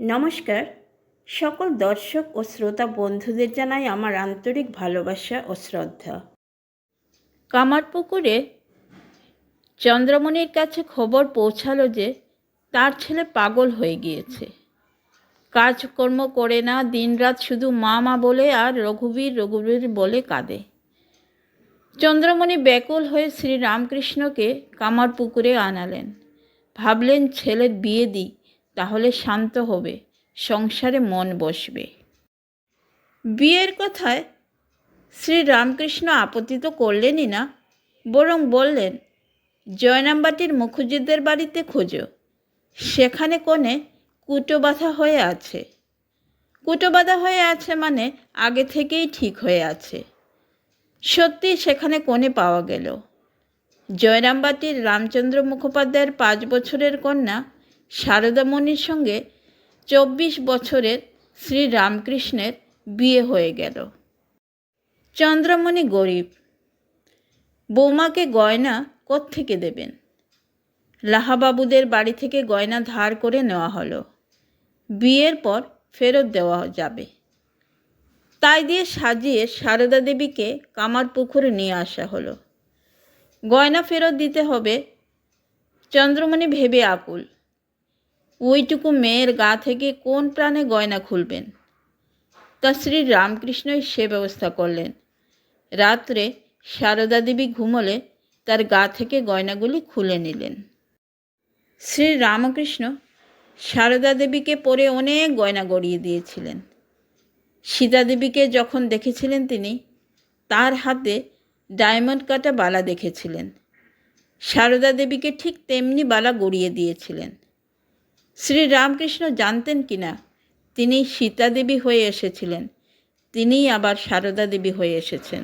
নমস্কার। সকল দর্শক ও শ্রোতা বন্ধুদের জানাই আমার আন্তরিক ভালোবাসা ও শ্রদ্ধা। কামারপুকুরে চন্দ্রমণির কাছে খবর পৌঁছালো যে তার ছেলে পাগল হয়ে গিয়েছে। কাজকর্ম করে না, দিনরাত শুধু মা মা বলে আর রঘুবীর রঘুবীর বলে কাঁদে। চন্দ্রমণি ব্যাকুল হয়ে শ্রী রামকৃষ্ণকে কামারপুকুরে আনালেন। ভাবলেন ছেলের বিয়ে দিই তাহলে শান্ত হবে, সংসারে মন বসবে। বিয়ের কথায় শ্রী রামকৃষ্ণ আপত্তি তো করলেনই না, বরং বললেন, জয়নামবাটির মুখুজ্জিদের বাড়িতে খোঁজো, সেখানে কোণে কুটো বাঁধা হয়ে আছে। কুটো বাঁধা হয়ে আছে মানে আগে থেকেই ঠিক হয়ে আছে। সত্যি সেখানে কোণে পাওয়া গেল। জয়রামবাটির রামচন্দ্র মুখোপাধ্যায়ের পাঁচ বছরের কন্যা শারদামণির সঙ্গে চব্বিশ বছরের শ্রী রামকৃষ্ণের বিয়ে হয়ে গেল। চন্দ্রমণি গরিব। বৌমাকে গয়না কোত্থেকে দেবেন? লাহাবাবুদের বাড়ি থেকে গয়না ধার করে নেওয়া হলো। বিয়ের পর ফেরত দেওয়া যাবে। তাই দিয়ে সাজিয়ে সারদা দেবীকে কামার পুকুরে নিয়ে আসা হলো। গয়না ফেরত দিতে হবে। চন্দ্রমণি ভেবে আকুল। ওইটুকু মেয়ের গা থেকে কোন প্রাণে গয়না খুলবেন? তা শ্রী রামকৃষ্ণই সে ব্যবস্থা করলেন। রাত্রে সারদা দেবী ঘুমলে তার গা থেকে গয়নাগুলি খুলে নিলেন। শ্রী রামকৃষ্ণ সারদা দেবীকে পরে অনেক গয়না গড়িয়ে দিয়েছিলেন। সীতা দেবীকে যখন দেখেছিলেন তিনি, তার হাতে ডায়মন্ড কাটা বালা দেখেছিলেন। সারদা দেবীকে ঠিক তেমনি বালা গড়িয়ে দিয়েছিলেন। শ্রী রামকৃষ্ণ জানতেন কি না তিনি সীতা দেবী হয়ে এসেছিলেন। তিনিই আবার সারদা দেবী হয়ে এসেছেন।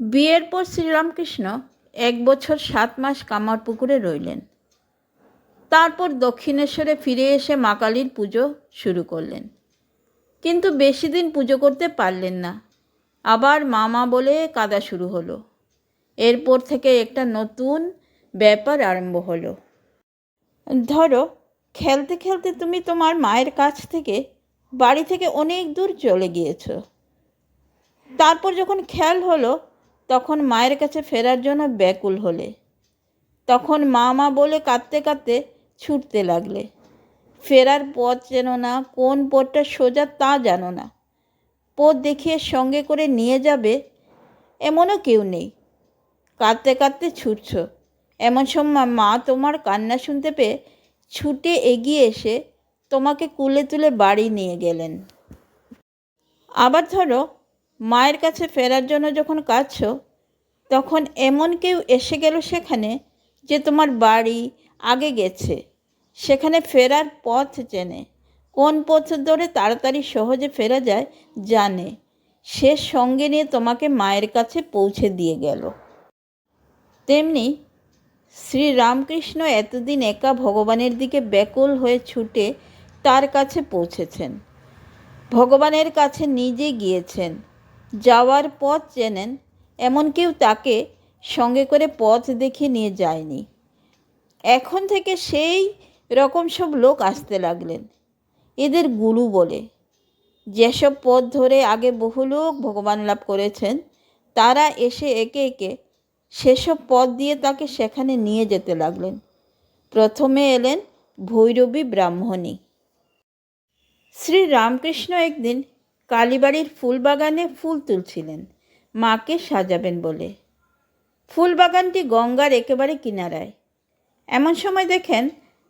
বিয়ের পর শ্রীরামকৃষ্ণ এক বছর সাত মাস কামারপুকুরে রইলেন। তারপর দক্ষিণেশ্বরে ফিরে এসে মা কালীর পুজো শুরু করলেন। কিন্তু বেশি দিন পুজো করতে পারলেন না। আবার মামা বলে কাদা শুরু হলো। এরপর থেকে একটা নতুন ব্যাপার আরম্ভ হলো। ধরো, খেলতে খেলতে তুমি তোমার মায়ের কাছ থেকে বাড়ি থেকে অনেক দূর চলে গিয়েছ। তারপর যখন খেয়াল হলো, তখন মায়ের কাছে ফেরার জন্য ব্যাকুল হলে। তখন মা মা বলে কাঁদতে কাঁদতে ছুটতে লাগলে। ফেরার পথ যেন না, কোন পথটা সোজা তা জানো না। পথ দেখিয়ে সঙ্গে করে নিয়ে যাবে, এমনও কেউ নেই। কাঁদতে কাঁদতে ছুটছ। এমন সময় মা তোমার কান্না শুনতে পেয়ে ছুটে এগিয়ে এসে তোমাকে কুলে তুলে বাড়ি নিয়ে গেলেন। আবার ধরো, মায়ের কাছে ফেরার জন্য যখন কাঁদছ, তখন এমন কেউ এসে গেল সেখানে যে তোমার বাড়ি আগে গেছে। সেখানে ফেরার পথ চেনে, কোন পথ ধরে তাড়াতাড়ি সহজে ফেরা যায় জানে। সে সঙ্গে নিয়ে তোমাকে মায়ের কাছে পৌঁছে দিয়ে গেল। তেমনি শ্রী রামকৃষ্ণ এতদিন একা ভগবানের দিকে ব্যাকুল হয়ে ছুটে তার কাছে পৌঁছেছেন। ভগবানের কাছে নিজে গিয়েছেন। যাওয়ার পথ চেনেন, এমন কেউ তাকে সঙ্গে করে পথ দেখে নিয়ে যায়নি। এখন থেকে সেই রকম সব লোক আসতে লাগলেন। এদের গুরু বলে। যেসব পথ ধরে আগে বহু লোক ভগবান লাভ করেছেন, তারা এসে একে একে সেসব পথ দিয়ে তাকে সেখানে নিয়ে যেতে লাগলেন। প্রথমে এলেন ভৈরবী ব্রাহ্মণী। শ্রী রামকৃষ্ণ একদিন কালীবাড়ির ফুলবাগানে ফুল তুলছিলেন, মাকে সাজাবেন বলে। ফুলবাগানটি গঙ্গার একেবারে কিনারায়। এমন সময় দেখেন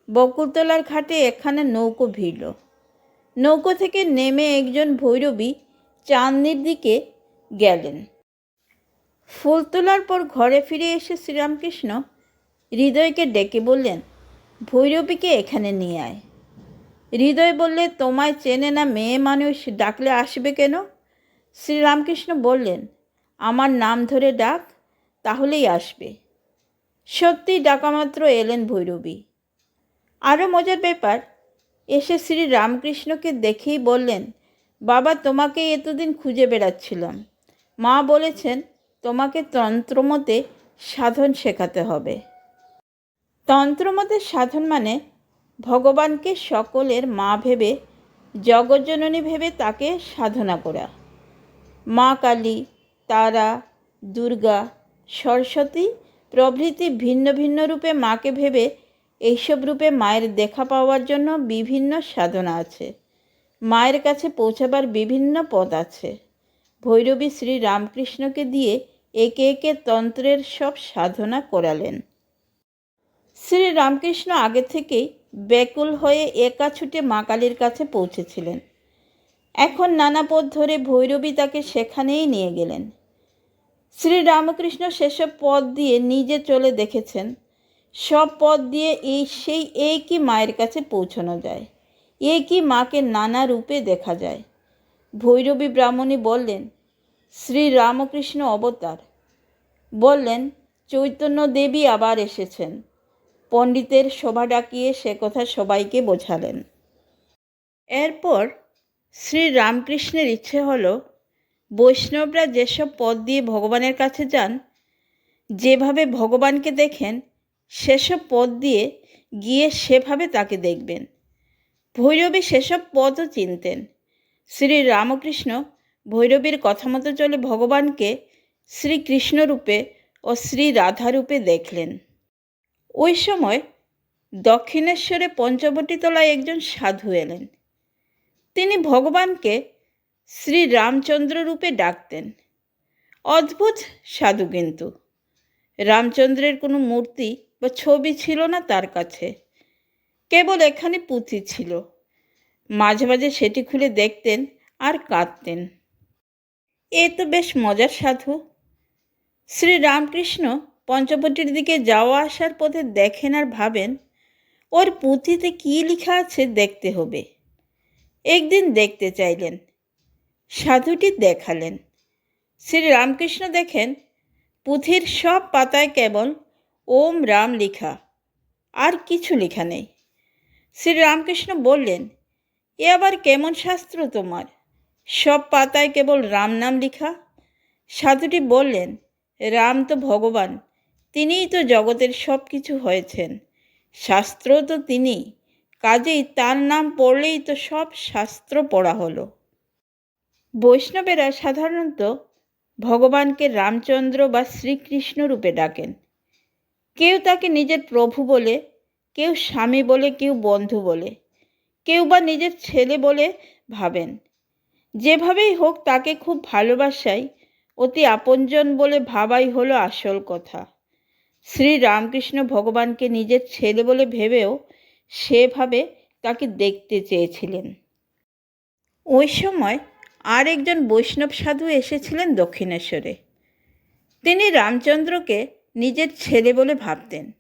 বকুলতলার ঘাটে এখানে নৌকো ভিড়ল। নৌকো থেকে নেমে একজন ভৈরবী চাঁদনির দিকে গেলেন। ফুল তোলার পর ঘরে ফিরে এসে শ্রীরামকৃষ্ণ হৃদয়কে ডেকে বললেন, ভৈরবীকে এখানে নিয়ে আয়। হৃদয় বললে, তোমায় চেনে না মেয়ে মানুষ, ডাকলে আসবে কেন? শ্রীরামকৃষ্ণ বললেন, আমার নাম ধরে ডাক, তাহলেই আসবে। সত্যি ডাকামাত্র এলেন ভৈরবী। আরও মজার ব্যাপার, এসে শ্রী রামকৃষ্ণকে দেখেই বললেন, বাবা তোমাকে এতদিন খুঁজে বেড়াচ্ছিলাম। মা বলেছেন তোমাকে তন্ত্রমতে সাধন শেখাতে হবে। তন্ত্রমতে সাধন মানে ভগবানকে সকলের মা ভেবে, জগজ্জননী ভেবে তাকে সাধনা করা। মা কালী, তারা, দুর্গা, সরস্বতী প্রভৃতি ভিন্ন ভিন্ন রূপে মাকে ভেবে এইসব রূপে মায়ের দেখা পাওয়ার জন্য বিভিন্ন সাধনা আছে। মায়ের কাছে পৌঁছাবার বিভিন্ন পথ আছে। ভৈরবী শ্রী রামকৃষ্ণকে দিয়ে একে একে তন্ত্রের সব সাধনা করালেন। শ্রী রামকৃষ্ণ আগে থেকেই ব্যাকুল হয়ে একা ছুটে মা কালীর কাছে পৌঁছেছিলেন। এখন নানা পথ ধরে ভৈরবী তাকে সেখানেই নিয়ে গেলেন। শ্রী রামকৃষ্ণ সেসব পথ দিয়ে নিজে চলে দেখেছেন। সব পথ দিয়ে এই সেই একই মায়ের কাছে পৌঁছানো যায়। একই মাকে নানা রূপে দেখা যায়। ভৈরবী ব্রাহ্মণী বললেন, শ্রী রামকৃষ্ণ অবতার। বললেন, চৈতন্য দেবী আবার এসেছেন। পণ্ডিতের শোভা ডাকিয়ে সে কথা সবাইকে বোঝালেন। এরপর শ্রী রামকৃষ্ণের ইচ্ছে হল, বৈষ্ণবরা যেসব পদ দিয়ে ভগবানের কাছে যান, যেভাবে ভগবানকে দেখেন, সেসব পদ দিয়ে গিয়ে সেভাবে তাকে দেখবেন। ভৈরবী সেসব পদও চিনতেন। শ্রী রামকৃষ্ণ ভৈরবীর কথা মতো চলে ভগবানকে শ্রীকৃষ্ণ রূপে ও শ্রী রাধা রূপে দেখলেন। ওই সময় দক্ষিণেশ্বরে পঞ্চবটিতলায় একজন সাধু এলেন। তিনি ভগবানকে শ্রী রামচন্দ্র রূপে ডাকতেন। অদ্ভুত সাধু কিন্তু। রামচন্দ্রের কোনো মূর্তি বা ছবি ছিল না তার কাছে। কেবল এখানে পুঁথি ছিল। মাঝে মাঝে সেটি খুলে দেখতেন আর কাঁদতেন। এ তো বেশ মজার সাধু। শ্রী রামকৃষ্ণ পঞ্চবটির দিকে যাওয়া আসার পথে দেখেন আর ভাবেন, ওর পুঁথিতে কী লেখা আছে দেখতে হবে। একদিন দেখতে চাইলেন, সাধুটি দেখালেন। শ্রী রামকৃষ্ণ দেখেন, পুঁথির সব পাতায় কেবল ওম রাম লেখা, আর কিছু লেখা নেই। শ্রী রামকৃষ্ণ বললেন এ আবার কেমন শাস্ত্র তোমার? সব পাতায় কেবল রাম নাম লেখা। সাধুটি বললেন, রাম তো ভগবান, তিনিই তো জগতের সব কিছু হয়েছেন। শাস্ত্র তো তিনি, কাজেই তার নাম পড়লেই তো সব শাস্ত্র পড়া হলো। বৈষ্ণবেরা সাধারণত ভগবানকে রামচন্দ্র বা শ্রীকৃষ্ণ রূপে ডাকেন। কেউ তাকে নিজের প্রভু বলে, কেউ স্বামী বলে, কেউ বন্ধু বলে। কেউ বা নিজের ছেলে বলে ভাবেন। যেভাবেই হোক তাকে খুব ভালোবাসাই, অতি আপনজন বলে ভাবাই হলো আসল কথা। শ্রী রামকৃষ্ণ ভগবানকে নিজের ছেলে বলে ভেবেও সেভাবে তাকে দেখতে চেয়েছিলেন। ওই সময় আর একজন বৈষ্ণব সাধু এসেছিলেন দক্ষিণেশ্বরে। তিনি রামচন্দ্রকে নিজের ছেলে বলে ভাবতেন।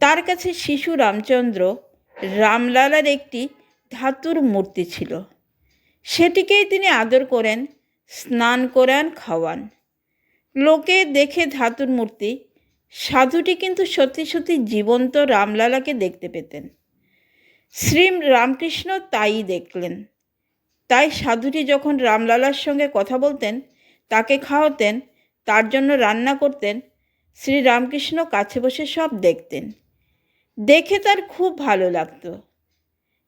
তার কাছে শিশু রামচন্দ্র রামলালার একটি ধাতুর মূর্তি ছিল। সেটিকেই তিনি আদর করেন, স্নান করান, খাওয়ান। লোকে দেখে ধাতুর মূর্তি, সাধুটি কিন্তু সত্যি সত্যি জীবন্ত রামলালাকে দেখতে পেতেন। শ্রী রামকৃষ্ণ তাই দেখলেন। তাই সাধুটি যখন রামলালার সঙ্গে কথা বলতেন, তাকে খাওয়াতেন, তার জন্য রান্না করতেন শ্রী রামকৃষ্ণ কাছে বসে সব দেখতেন। দেখে তার খুব ভালো লাগতো।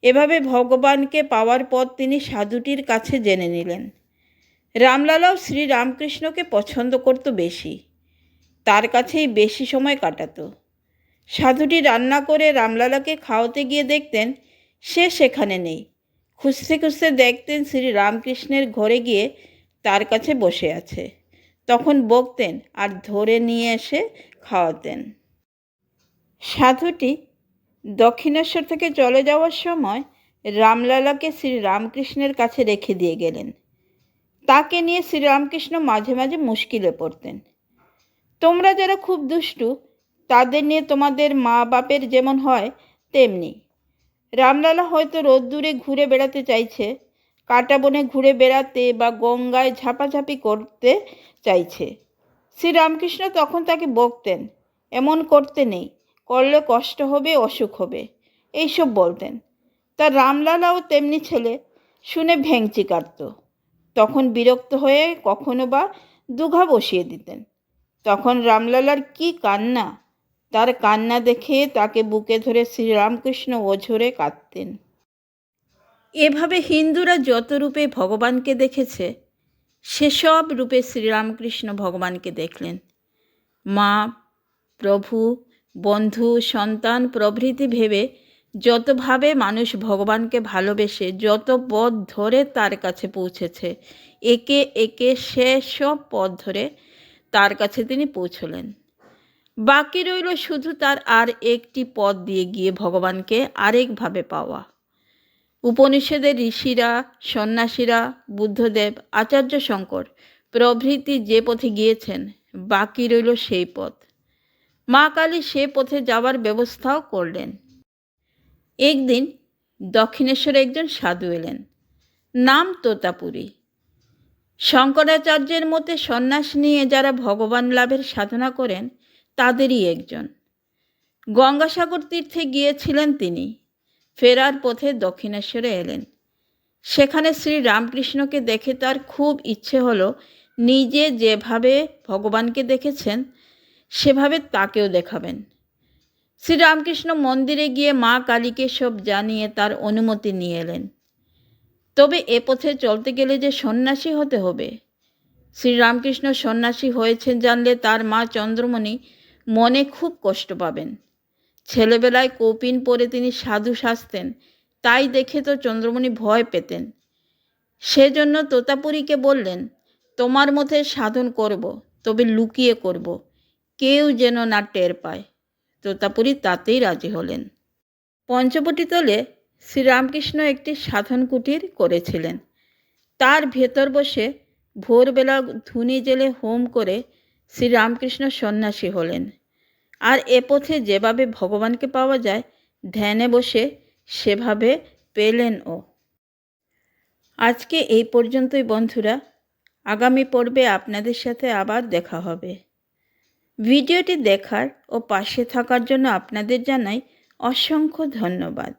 এভাবে ভগবানকে পাওয়ার পর তিনি সাধুটির কাছে জেনে নিলেন। রামলালাও শ্রী রামকৃষ্ণকে পছন্দ করতো বেশি। তার কাছেই বেশি সময় কাটাত। সাধুটি রান্না করে রামলালাকে খাওয়াতে গিয়ে দেখতেন, সে সেখানে নেই। খুঁজতে খুঁজতে দেখতেন শ্রী রামকৃষ্ণের ঘরে গিয়ে তার কাছে বসে আছে। তখন বকতেন আর ধরে নিয়ে এসে খাওয়াতেন। সাধুটি দক্ষিণেশ্বর থেকে চলে যাওয়ার সময় রামলালাকে শ্রী রামকৃষ্ণের কাছে রেখে দিয়ে গেলেন। তাকে নিয়ে শ্রীরামকৃষ্ণ মাঝে মাঝে মুশকিলে পড়তেন। তোমরা যারা খুব দুষ্টু, তাদের নিয়ে তোমাদের মা বাপের যেমন হয়, তেমনি। রামলালা হয়তো রোদ্দুরে ঘুরে বেড়াতে চাইছে কাটা বনে ঘুরে বেড়াতে বা গঙ্গায় ঝাপাঝাপি করতে চাইছে। শ্রীরামকৃষ্ণ তখন তাকে বকতেন, এমন করতে নেই। করলে কষ্ট হবে, অসুখ হবে। এইসব বলতেন। তার রামলালাও তেমনি ছেলে শুনে ভেংচি কাটত। তখন বিরক্ত হয়ে কখনো বা দুঘা বসিয়ে দিতেন। তখন রামলালার কি কান্না! তার কান্না দেখে তাকে বুকে ধরে শ্রীরামকৃষ্ণ ওঝরে কাঁদতেন। এভাবে হিন্দুরা যত রূপে ভগবানকে দেখেছে, সেসব রূপে শ্রীরামকৃষ্ণ ভগবানকে দেখলেন। মা, প্রভু বন্ধু, সন্তান প্রভৃতি ভেবে যতভাবে মানুষ ভগবানকে ভালোবেসে, যত পথ ধরে তার কাছে পৌঁছেছে, একে একে সে সব পথ ধরে তার কাছে তিনি পৌঁছলেন। বাকি রইল শুধু তার আর একটি পথ দিয়ে গিয়ে ভগবানকে আরেকভাবে পাওয়া। উপনিষদের ঋষিরা, সন্ন্যাসীরা, বুদ্ধদেব, আচার্য শঙ্কর প্রভৃতি যে পথে গিয়েছেন, বাকি রইল সেই পথ। মা কালী সে পথে যাওয়ার ব্যবস্থাও করলেন। একদিন দক্ষিণেশ্বরে একজন সাধু এলেন, নাম তোতাপুরী। শঙ্করাচার্যের মতে সন্ন্যাস নিয়ে যারা ভগবান লাভের সাধনা করেন, তাদেরই একজন। গঙ্গাসাগর তীর্থে গিয়েছিলেন তিনি, ফেরার পথে দক্ষিণেশ্বরে এলেন। সেখানে শ্রী রামকৃষ্ণকে দেখে তার খুব ইচ্ছে হলো, নিজে যেভাবে ভগবানকে দেখেছেন সেভাবে তাকেও দেখাবেন। শ্রীরামকৃষ্ণ মন্দিরে গিয়ে মা কালীকে সব জানিয়ে তার অনুমতি নিয়ে এলেন। তবে এ পথে চলতে গেলে যে সন্ন্যাসী হতে হবে? শ্রীরামকৃষ্ণ সন্ন্যাসী হয়েছেন জানলে তার মা চন্দ্রমণি মনে খুব কষ্ট পাবেন। ছেলেবেলায় কৌপিন পরে তিনি সাধু সাজতেন তাই দেখে তো চন্দ্রমণি ভয় পেতেন। সেজন্য তোতাপুরীকে বললেন, তোমার মধ্যে সাধন করব, তবে লুকিয়ে করব। কেউ যেন না টের পায়। তোতাপুরী তাতেই রাজি হলেন। পঞ্চবটিতলে শ্রীরামকৃষ্ণ একটি সাধন কুটির করেছিলেন। তার ভেতর বসে ভোরবেলা ধুনি জেলে হোম করে শ্রীরামকৃষ্ণ সন্ন্যাসী হলেন। আর এ পথে যেভাবে ভগবানকে পাওয়া যায়, ধ্যানে বসে সেভাবে পেলেন ও। আজকে এই পর্যন্তই বন্ধুরা। আগামী পর্বে আপনাদের সাথে আবার দেখা হবে। ভিডিওটি দেখার ও পাশে থাকার জন্য আপনাদের জানাই অসংখ্য ধন্যবাদ।